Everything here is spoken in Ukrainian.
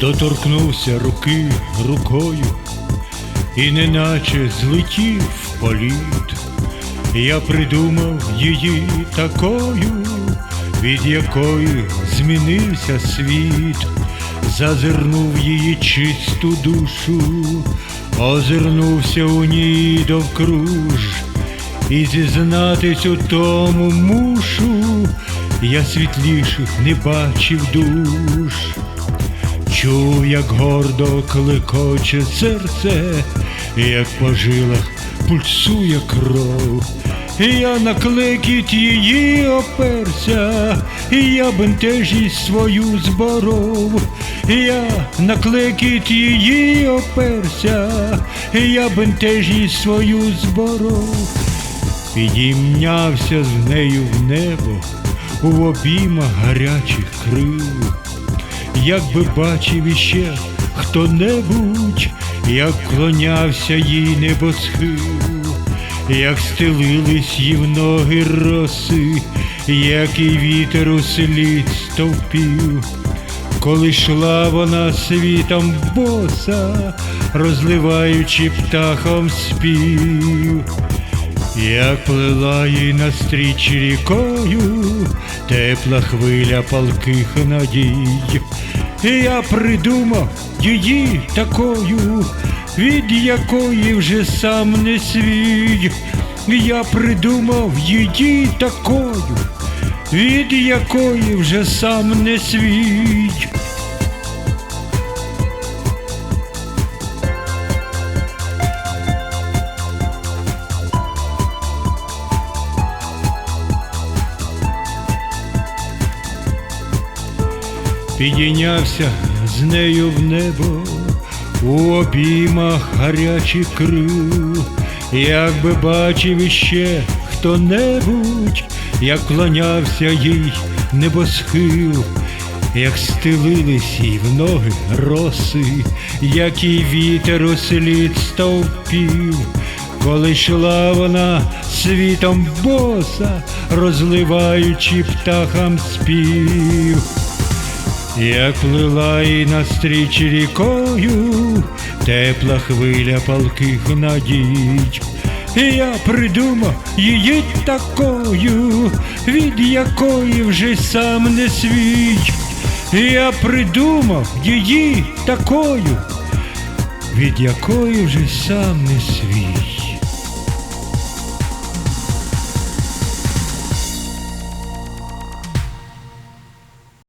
доторкнувся руки рукою, і неначе злетів політ. Я придумав її такою, від якої змінився світ, зазирнув її чисту душу, озирнувся у ній довкруж, і зізнатись у тому мушу, я світліших не бачив душ. Чув, як гордо кликоче серце, як по жилах пульсує кров. Я на клекіт її оперся, я бентежність свою зборов. Я на клекіт її оперся, я бентежність свою зборов. Підімнявся з нею в небо у обіймах гарячих крил. Якби бачив іще хто-небудь, як клонявся їй небосхил, як стелились в ноги роси, як і вітер у слід стовпів, коли йшла вона світом боса, розливаючи птахом спів. Як плила їй настріч рікою, тепла хвиля палких надій. І я придумав її такою, від якої вже сам не свій. Я придумав її такою, від якої вже сам не свій. Підійнявся з нею в небо у обіймах гарячих крил, якби бачив іще хто-небудь, як клонявся їй небосхил, як стелились їй в ноги роси, як і вітер у слід стовпів, коли йшла вона світом боса, розливаючи птахам спів. Як плила і настріч рікою, тепла хвиля палких надій. І я придумав її такою, від якої вже сам не свій. І я придумав її такою, від якої вже сам не свій.